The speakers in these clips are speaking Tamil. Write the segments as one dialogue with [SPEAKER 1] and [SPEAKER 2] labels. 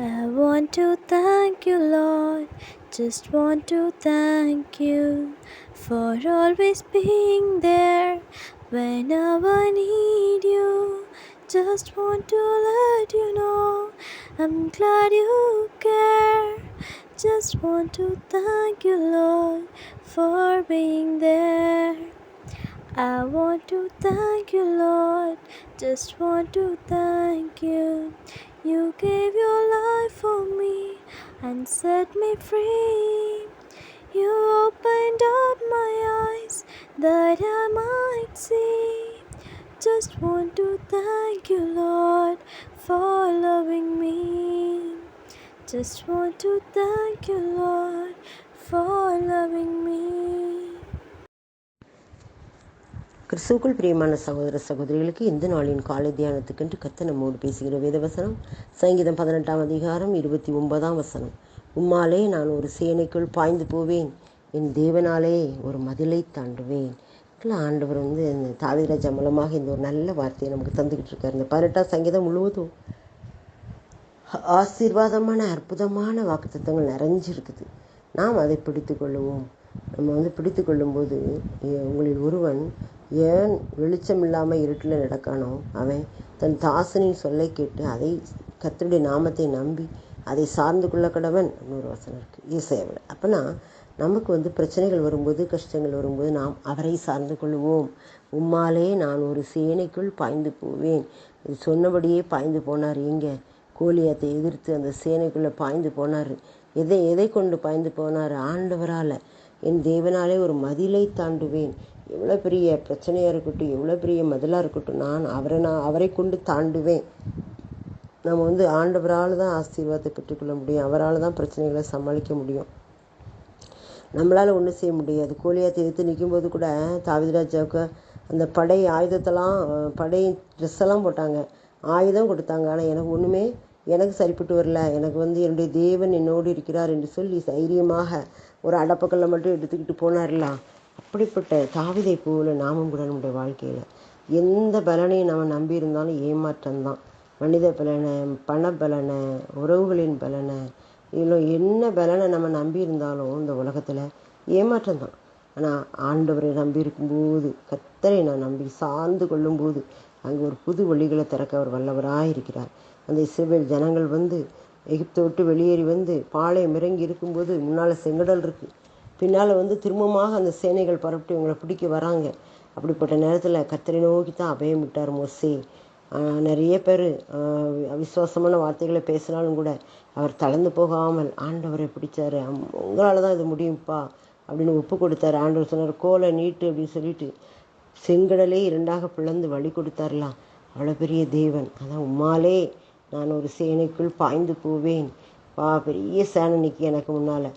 [SPEAKER 1] I want to thank you, Lord. Just want to thank you for always being there whenever I need you. Just want to let you know I'm glad you care. Just want to thank you, Lord, for being there. I want to thank you, Lord. Just want to thank you. You gave your life for me and set me free. You opened up my eyes that I might see. Just want to thank you, Lord, for loving me. Just want to thank you, Lord, for loving me.
[SPEAKER 2] கிறிஸ்துவுக்குள் பிரியமான சகோதர சகோதரிகளுக்கு இந்த நாளின் காலை தியானத்துக்கென்று கத்த நம்மோடு பேசுகிற வேதவசனம் சங்கீதம் பதினெட்டாம் அதிகாரம் இருபத்தி ஒன்பதாம் வசனம். உம்மாலே நான் ஒரு சேனைக்குள் பாய்ந்து போவேன் என் தேவனாலே ஒரு மதிலை தாண்டுவேன். ஆண்டவர் வந்து இந்த தாவிராஜா மூலமாக இந்த ஒரு நல்ல வார்த்தையை நமக்கு தந்துக்கிட்டு இருக்காரு. இந்த பதினெட்டாம் சங்கீதம் முழுவதும் ஆசீர்வாதமான அற்புதமான வாக்குத்தத்தங்கள் நிறைஞ்சிருக்குது. நாம் அதை பிடித்து கொள்ளுவோம். நம்ம வந்து பிடித்து கொள்ளும்போது உங்களில் ஒருவன் ஏன் வெளிச்சம் இல்லாமல் இருட்டில் நடக்கானோ அவன் தன் தாசனின் சொல்லை கேட்டு அதை கத்தருடைய நாமத்தை நம்பி அதை சார்ந்து கொள்ள கடவன் இன்னொரு வசனம் இருக்குது ஈசையாவில் அப்போனா நமக்கு வந்து பிரச்சனைகள் வரும்போது கஷ்டங்கள் வரும்போது நாம் அவரை சார்ந்து கொள்வோம். உம்மாலே நான் ஒரு சேனைக்குள் பாய்ந்து போவேன். இது சொன்னபடியே பாய்ந்து போனார். எங்கே? கோலியாத்தை எதிர்த்து அந்த சேனைக்குள்ளே பாய்ந்து போனார். எதை எதை கொண்டு பாய்ந்து போனார்? ஆண்டவரால். என் தேவனாலே ஒரு மதிலை தாண்டுவேன். எவ்வளோ பெரிய பிரச்சனையாக இருக்கட்டும் எவ்வளோ பெரிய மதிலாக இருக்கட்டும் நான் அவரை நான் அவரை கொண்டு தாண்டுவேன். நம்ம வந்து ஆண்டவரால் தான் ஆசீர்வாதத்தை பெற்றுக்கொள்ள முடியும். அவரால் தான் பிரச்சனைகளை சமாளிக்க முடியும். நம்மளால் ஒன்றும் செய்ய முடியாது. கோழியாக எதிர்த்து நிற்கும்போது கூட தாவிதராஜாவுக்கு அந்த படை ஆயுதத்தெல்லாம் படை ட்ரெஸ் எல்லாம் போட்டாங்க. ஆயுதம் கொடுத்தாங்க. ஆனால் எனக்கு ஒன்றுமே எனக்கு சரிப்பட்டு வரல. எனக்கு வந்து என்னுடைய தேவன் என்னோடு இருக்கிறார் என்று சொல்லி தைரியமாக ஒரு அடப்பக்கல்லை மட்டும் எடுத்துக்கிட்டு போனார்ல? அப்படிப்பட்ட தாவிதை போல நாமும் கூட நம்முடைய வாழ்க்கையில். எந்த பலனையும் நம்ம நம்பி இருந்தாலும் ஏமாற்றம்தான். மனித பலனை பண பலனை உறவுகளின் பலனை இல்லை என்ன பலனை நம்ம நம்பி இருந்தாலும் இந்த உலகத்தில் ஏமாற்றம் தான் ஆனால் ஆண்டவரை நம்பி இருக்கும்போது கர்த்தரை நான் நம்பி சார்ந்து கொள்ளும்போது அங்கே ஒரு புது வழிகளை திறக்க அவர் வல்லவராக இருக்கிறார் அந்த இஸ்ரேல் ஜனங்கள் வந்து எகிப்தை விட்டு வெளியேறி வந்து பாளையம் இறங்கி இருக்கும்போது முன்னால் செங்கடல் இருக்குது பின்னால் வந்து திரும்பமாக அந்த சேனைகள் பரப்பிட்டு இவங்களை பிடிக்க வராங்க. அப்படிப்பட்ட நேரத்தில் கத்திரை நோக்கி தான் அபயம் விட்டார் மோசே. நிறைய பேர் அவிசுவாசமான வார்த்தைகளை பேசினாலும் கூட அவர் தளர்ந்து போகாமல் ஆண்டவரை பிடிச்சாரு. உங்களால் தான் இது முடியும்ப்பா அப்படின்னு ஒப்பு கொடுத்தாரு. ஆண்டவர் சொன்னார் கோலை நீட்டு அப்படின்னு சொல்லிட்டு செங்கடலே இரண்டாக பிளந்து வழி கொடுத்தார்லாம். அவ்வளோ பெரிய தேவன். அதான் உம்மாலே நான் ஒரு சேனைக்குள் பாய்ந்து போவேன். பா பெரிய சேனை நிற்கி எனக்கு முன்னால்.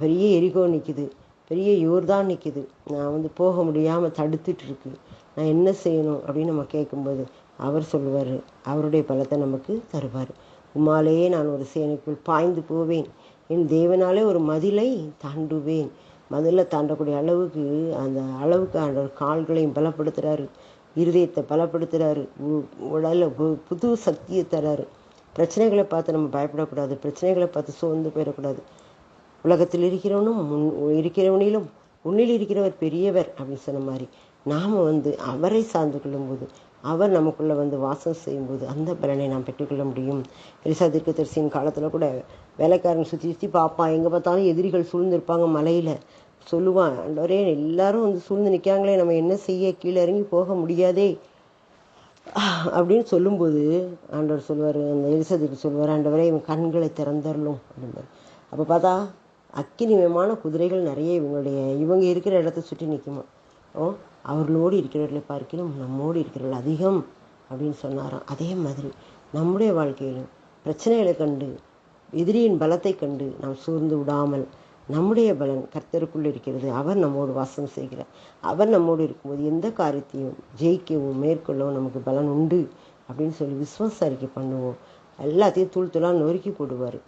[SPEAKER 2] பெரிய எரிகோ நிற்கிது பெரிய யோர்தான் நிற்கிது நான் வந்து போக முடியாமல் தடுத்துட்டு இருக்கு நான் என்ன செய்யணும் அப்படின்னு நம்ம கேட்கும்போது அவர் சொல்லுவார். அவருடைய பலத்தை நமக்கு தருவார். உம்மாலேயே நான் ஒரு சேனைக்குள் பாய்ந்து போவேன். என் தேவனாலே ஒரு மதிலை தாண்டுவேன். மதிலை தாண்டக்கூடிய அளவுக்கு அந்த அளவுக்கு ஆண்டவர் கால்களையும் பலப்படுத்துகிறாரு இருதயத்தை பலப்படுத்துகிறாரு உடலில் புது சக்தியை தராரு. பிரச்சனைகளை பார்த்து நம்ம பயப்படக்கூடாது. பிரச்சனைகளை பார்த்து சோர்ந்து போயிடக்கூடாது. உலகத்தில் இருக்கிறவனும் முன் இருக்கிறவனிலும் உன்னில் இருக்கிறவர் பெரியவர் அப்படின்னு சொன்ன மாதிரி நாம் வந்து அவரை சார்ந்து கொள்ளும்போது அவர் நமக்குள்ளே வந்து வாசம் செய்யும்போது அந்த பலனை நாம் பெற்றுக்கொள்ள முடியும். எலிசா தீர்க்கதரிசியின் காலத்தில் கூட வேலைக்காரன் சுற்றி சுற்றி பார்ப்பான். எங்கே பார்த்தாலும் எதிரிகள் சூழ்ந்திருப்பாங்க மலையில். சொல்லுவான் ஆண்டவரே எல்லாரும் வந்து சூழ்ந்து நிற்காங்களே நம்ம என்ன செய்ய? கீழே இறங்கி போக முடியாதே. அப்படின்னு சொல்லும்போது ஆண்டவர் சொல்லுவார் அந்த எலிசதுக்கு சொல்லுவார் ஆண்டவரே இவன் கண்களை திறந்தரலும் அப்படின்னு அப்போ பார்த்தா அக்கினிமயமான குதிரைகள் நிறைய இவங்களுடைய இவங்க இருக்கிற இடத்த சுற்றி நிற்குமா? ஓ அவர்களோடு இருக்கிறவர்களை பார்க்கிலும் நம்மோடு இருக்கிறவர்கள் அதிகம் அப்படின்னு சொன்னாராம். அதே மாதிரி நம்முடைய வாழ்க்கையிலும் பிரச்சனைகளை கண்டு எதிரியின் பலத்தை கண்டு நாம் சூழ்ந்து விடாமல் நம்முடைய பலன் கர்த்தருக்குள் இருக்கிறது. அவர் நம்மோடு வாசம் செய்கிறார். அவர் நம்மோடு இருக்கும்போது எந்த காரியத்தையும் ஜெயிக்கவும் மேற்கொள்ளவும் நமக்கு பலன் உண்டு அப்படின்னு சொல்லி விசுவாச அறிக்கை பண்ணுவோம். எல்லாத்தையும் தூள் தூளாக நொறுக்கி போடுவார்.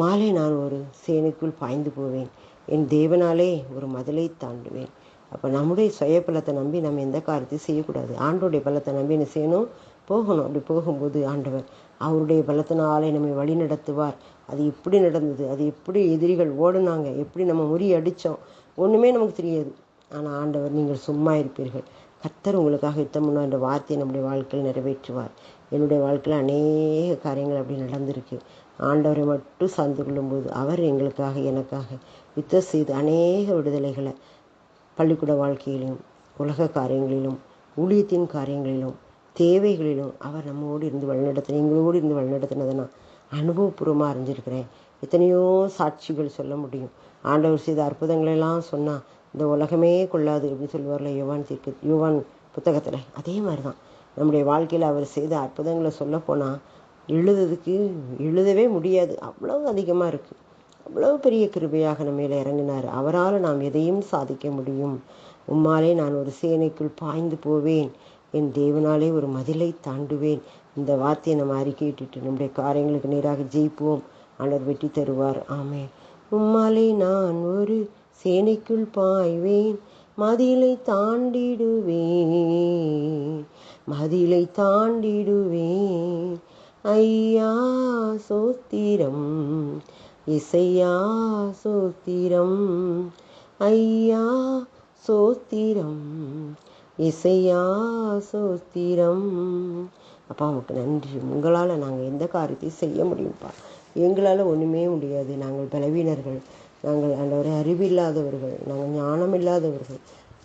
[SPEAKER 2] மாலை நான் ஒரு சேனைக்குள் பாய்ந்து போவேன். என் தேவனாலே ஒரு மதலை தாண்டுவேன். அப்போ நம்முடைய சுய பலத்தை நம்பி நம்ம எந்த காரியத்தையும் செய்யக்கூடாது. ஆண்டோடைய பலத்தை நம்பி என்ன செய்யணும்? போகணும். அப்படி போகும்போது ஆண்டவர் அவருடைய பலத்தினாலே நம்மை வழி நடத்துவார் அது எப்படி நடந்தது? அது எப்படி எதிரிகள் ஓடுனாங்க? எப்படி நம்ம முறியடித்தோம் ஒன்றுமே நமக்கு தெரியாது. ஆனால் ஆண்டவர் நீங்கள் சும்மா இருப்பீர்கள். கர்த்தர் உங்களுக்காக யுத்தம் பண்ணுவார் என்ற வார்த்தையை நம்முடைய வாழ்க்கையில் நிறைவேற்றுவார். என்னுடைய வாழ்க்கையில் அநேக காரியங்கள் அப்படி நடந்திருக்கு. ஆண்டவரை மட்டும் சார்ந்து கொள்ளும்போது அவர் எங்களுக்காக எனக்காக யுத்தம் செய்து அநேக விடுதலைகளை பள்ளிக்கூட வாழ்க்கையிலும் உலக காரியங்களிலும் ஊழியத்தின் காரியங்களிலும் தேவைகளிலும் அவர் நம்மோடு இருந்து வழிநடத்தின எங்களோடு இருந்து வழிநடத்தினதுனா அனுபவபூர்வமாக அறிஞ்சிருக்கிறேன். எத்தனையோ சாட்சிகள் சொல்ல முடியும். ஆண்டவர் செய்த அற்புதங்களெல்லாம் சொன்னால் இந்த உலகமே கொள்ளாது அப்படின்னு சொல்லுவார்ல யுவான் தீர்க்கு யுவான் புத்தகத்தில். அதே மாதிரி தான் நம்முடைய வாழ்க்கையில் அவர் செய்த அற்புதங்களை சொல்ல போனால் எழுதுறதுக்கு எழுதவே முடியாது. அவ்வளவு அதிகமாக இருக்குது அவ்வளவு பெரிய கிருபையாக நம்ம மேலே இறங்கினார். அவரால் நாம் எதையும் சாதிக்க முடியும். உம்மாலே நான் ஒரு சேனைக்குள் பாய்ந்து போவேன். என் தேவனாலே ஒரு மதிலை தாண்டுவேன். இந்த வார்த்தையை நம்ம அறிக்கையிட்டு நம்முடைய காரியங்களுக்கு நேராக ஜெயிப்போம். ஆண்டவர் வெற்றி தருவார். ஆமே உம்மாலே நான் ஒரு சேனைக்குள் பாய்வேன். மதிலை தாண்டிடுவேன். மதிலை தாண்டிடுவேன். ஐயா சோத்திரம். இசையா சோத்திரம். ஐயா சோத்திரம். இசையா சோத்திரம். அப்பா உமக்கு நன்றி. உங்களால் நாங்கள் எந்த காரியத்தையும் செய்ய முடியும்ப்பா. எங்களால் ஒன்றுமே முடியாது. நாங்கள் பலவீனர்கள். நாங்கள் ஆண்டவரை அறிவில்லாதவர்கள். நாங்கள் ஞானம் இல்லாதவர்கள்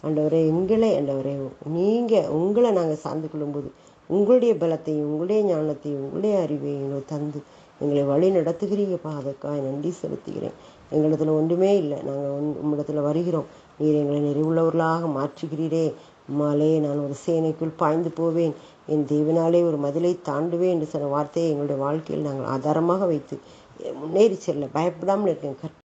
[SPEAKER 2] ஆண்டவரை எங்களை ஆண்டவரை நீங்கள் உங்களை நாங்கள் சார்ந்து கொள்ளும்போது உங்களுடைய பலத்தையும் உங்களுடைய ஞானத்தையும் உங்களுடைய அறிவையும் எங்களுக்கு தந்து எங்களை வழி நடத்துகிறீங்கப்பா. அதற்காக நன்றி செலுத்துகிறேன். எங்களிடத்தில் ஒன்றுமே இல்லை. நாங்கள் உன் உம்மிடத்தில் வருகிறோம். நீர் எங்களை நிறைவுள்ளவர்களாக மாற்றுகிறீரே. மாலே நான் ஒரு சேனைக்குள் பாய்ந்து போவேன். என் தேவனாலே ஒரு மதிலை தாண்டுவேன் என்று சொன்ன வார்த்தையை எங்களுடைய வாழ்க்கையில் நாங்கள் ஆதாரமாக வைத்து முன்னேறி செல்ல பயப்படாமல் இருக்கேன்.